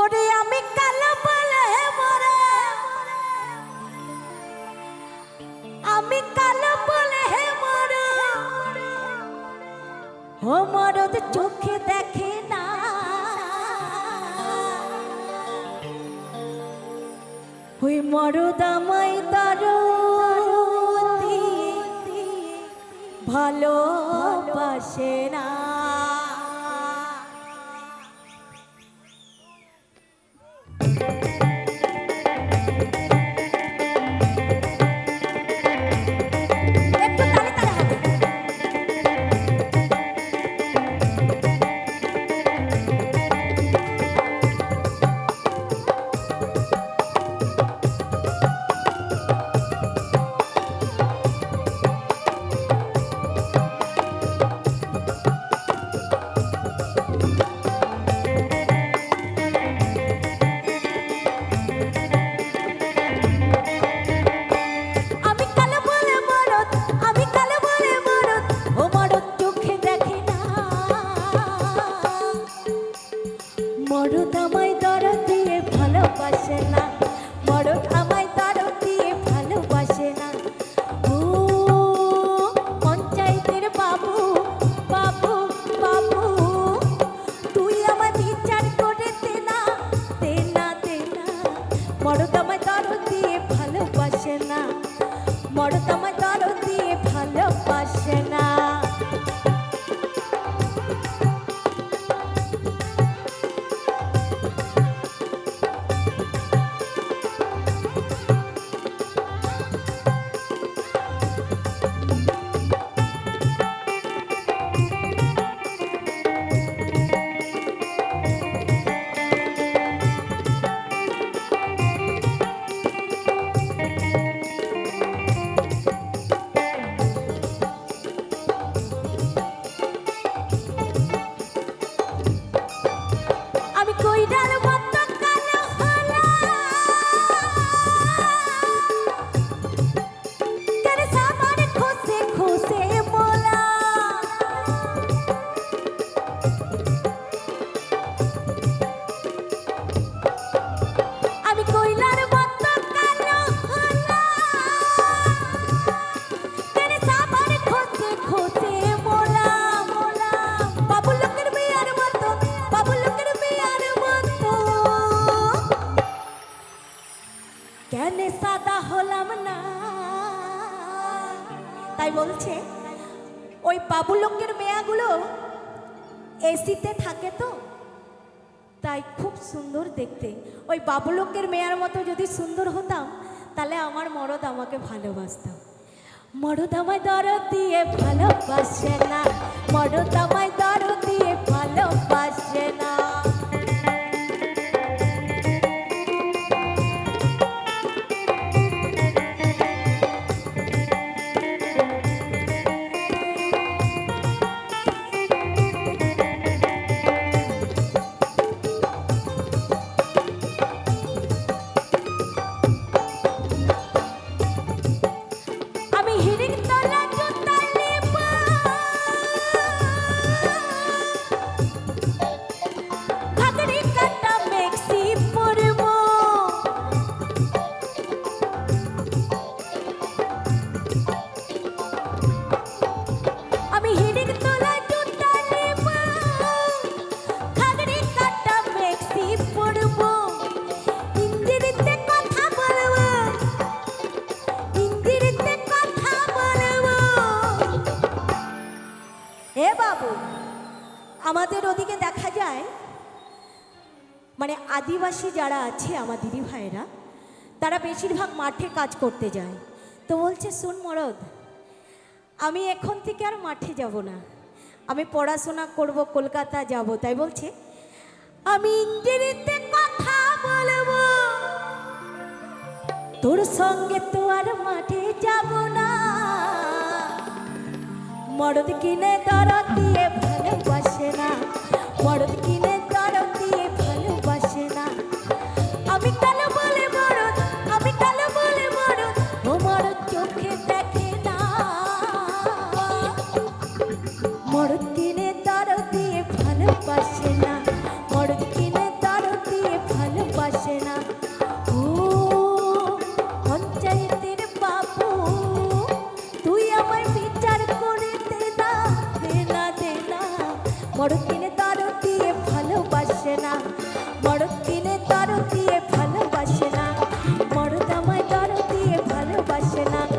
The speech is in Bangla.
ওরে আমি কালো বলে মরে। আমি কালো বলে হে মরে। ও মরদ চোখে দেখে না। ওই মরদ আমায় দারুতি ভালোবাসে না। মরদ আমায় দিয়ে ভালোবাসে না। মরদ আমায় ভালোবাসে না। পঞ্চায়েতের বাবু বাবু বাবু, তুই আমার না না দিয়ে ভালোবাসে না। কেন সাদা হলাম না? তাই বলছে ওই বাবু মেয়াগুলো এসিতে থাকে তো? তাই খুব সুন্দর দেখতে। ওই বাবুলোকের মেয়ার মতো যদি সুন্দর হতাম, তাহলে আমার মরদ আমাকে ভালোবাসতাম। মরদ আমায় দরদ দিয়ে ভালোবাসে না। মরদ আমায় বাবু আমাদের ওদিকে দেখা যায় মানে আদিবাসী যারা আছে আমার দিদি ভাইরা তারা বেশিরভাগ মাঠে কাজ করতে যায়। তো বলছে, শুন মরদ, আমি এখন থেকে আর মাঠে যাব না। আমি পড়াশোনা করব, কলকাতা যাব। তাই বলছে, আমি ইংরেজিতে কথা বলব। তোর সঙ্গে তো আর মাঠে যাব না। মরদ কিনে তারা দিয়ে ভালোবাসে না। মরদ কিনে মরদ কিনে তার দিয়ে ভালোবাসে না। মরদ কিনে তার দিয়ে ভালোবাসে না। মরদ আমায় তার দিয়ে ভালোবাসে না।